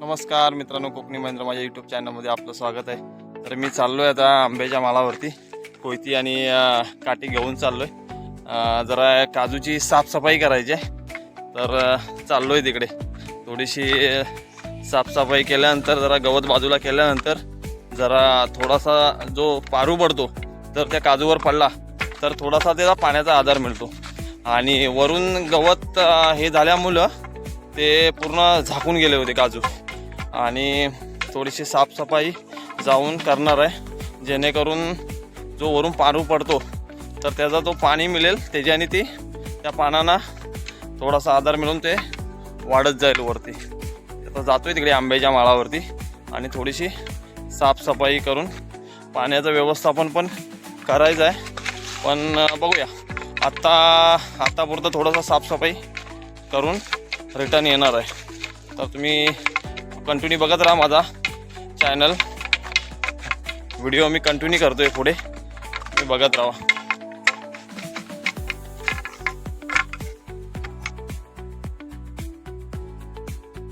नमस्कार मित्रांनो कोकणी महेंद्र माझ्या यूट्यूब चॅनलमध्ये आपलं स्वागत आहे. तर मी चाललो आहे आता आंब्याच्या मालावरती. कोयती आणि काठी घेऊन चाललो आहे जरा काजूची साफसफाई करायची आहे. तर चाललो आहे तिकडे. थोडीशी साफसफाई केल्यानंतर जरा गवत बाजूला केल्यानंतर जरा थोडासा जो पारू पडतो तर त्या काजूवर पडला तर थोडासा त्याचा पाण्याचा आधार मिळतो. आणि वरून गवत हे झाल्यामुळं ते पूर्ण झाकून गेले होते काजू. आणि थोडीशी साफसफाई जाऊन करणार आहे. जेणेकरून जो वरून पारू पडतो तर त्याचा तो पाणी मिळेल. त्याच्याने ती त्या पानांना थोडासा आधार मिळून ते वाढत जाईल वरती. आता जातोय तिकडे आंब्याच्या माळावरती. आणि थोडीशी साफसफाई करून पाण्याचं व्यवस्थापन पण करायचं आहे. पण बघूया. आत्ता आत्तापुरतं थोडंसं साफसफाई करून रिटर्न येणार आहे. तर तुम्ही कंटिन्यू बघत राहा माझा चॅनल. व्हिडिओ मी कंटिन्यू करतो आहे पुढे. मी बघत राहा.